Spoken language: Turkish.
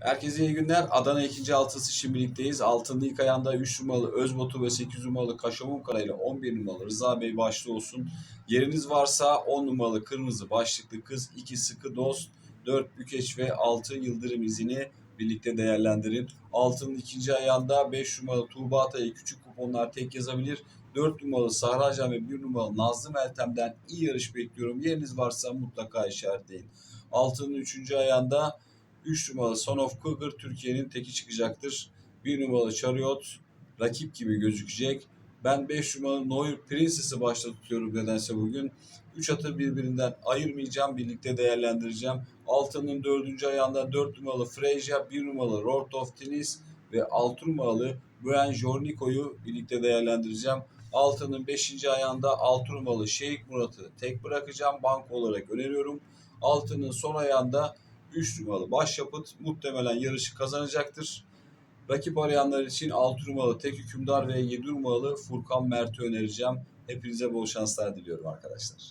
Herkese iyi günler. Adana 2. altısı şimdilikteyiz. Altının ilk ayağında 3 numaralı Özbotu ve 8 numaralı Kaşamon Kara ile 11 numaralı Rıza Bey başlı olsun. Yeriniz varsa 10 numaralı Kırmızı başlıklı kız, 2 sıkı dost, 4 bükeç ve 6 yıldırım izini birlikte değerlendirin. Altının ikinci ayağında 5 numaralı Tuğba Atay'ı küçük kuponlar tek yazabilir. 4 numaralı Sahracan ve 1 numaralı Nazlı Meltem'den iyi yarış bekliyorum. Yeriniz varsa mutlaka işaretleyin. Altının üçüncü ayağında 3 numaralı Son of Cougar Türkiye'nin teki çıkacaktır. 1 numaralı Chariot rakip gibi gözükecek. Ben 5 numaralı Noir Princess'ı başta tutuyorum nedense bugün. 3 atı birbirinden ayırmayacağım. Birlikte değerlendireceğim. Altının 4. ayağında 4 numaralı Freja, 1 numaralı Lord of Tennis ve 6 numaralı Buen Jorniko'yu birlikte değerlendireceğim. Altının 5. ayağında 6 numaralı Şeyh Murat'ı tek bırakacağım. Bank olarak öneriyorum. Altının son ayağında 3 numaralı başyapıt muhtemelen yarışı kazanacaktır. Rakip arayanlar için 6 numaralı tek hükümdar ve 7 numaralı Furkan Mert'i önereceğim. Hepinize bol şanslar diliyorum arkadaşlar.